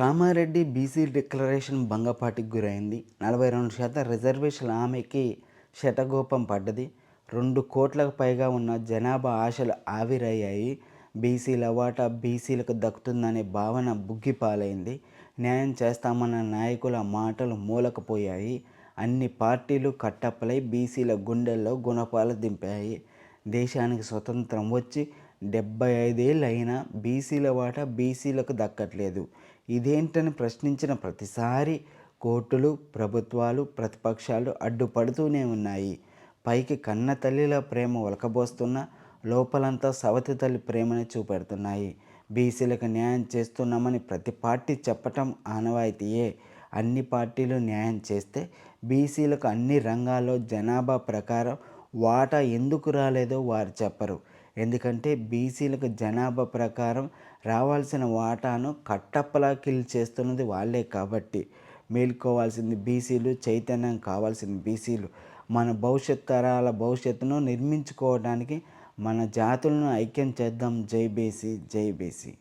Kamareddy BC declaration భంగపాటికి గురైంది. నలభై రెండు శాతం రిజర్వేషన్ల ఆమెకి శతగోపం పడ్డది. రెండు కోట్లకు పైగా ఉన్న జనాభా ఆశలు ఆవిరయ్యాయి. బీసీల వాటా బీసీలకు దక్కుతుందనే భావన బుగ్గిపాలైంది. న్యాయం చేస్తామన్న నాయకుల మాటలు మూలకపోయాయి. అన్ని పార్టీలు కట్టప్పలై బీసీల గుండెల్లో గుణపాలు దింపాయి. దేశానికి స్వతంత్రం వచ్చి డెబ్బై ఐదేళ్ళు అయినా బీసీల వాటా బీసీలకు దక్కట్లేదు. ఇదేంటని ప్రశ్నించిన ప్రతిసారి కోర్టులు ప్రభుత్వాలు ప్రతిపక్షాలు అడ్డుపడుతూనే ఉన్నాయి. పైకి కన్న తల్లిల ప్రేమ ఒలకబోస్తున్న లోపలంతా సవతి తల్లి ప్రేమని చూపెడుతున్నాయి. బీసీలకు న్యాయం చేస్తున్నామని ప్రతి పార్టీ చెప్పటం ఆనవాయితీయే. అన్ని పార్టీలు న్యాయం చేస్తే బీసీలకు అన్ని రంగాల్లో జనాభా ప్రకారం వాటా ఎందుకు రాలేదో వారు చెప్పరు. ఎందుకంటే బీసీలకు జనాభా ప్రకారం రావాల్సిన వాటాను కట్టప్పలా కిల్ చేస్తున్నది వాళ్ళే కాబట్టి మేల్కోవాల్సింది బీసీలు చైతన్యం కావాల్సింది బీసీలు. మన భవిష్యత్ తరాల భవిష్యత్తును నిర్మించుకోవడానికి మన జాతులను ఐక్యం చేద్దాం. జై బీసీ జై బీసీ.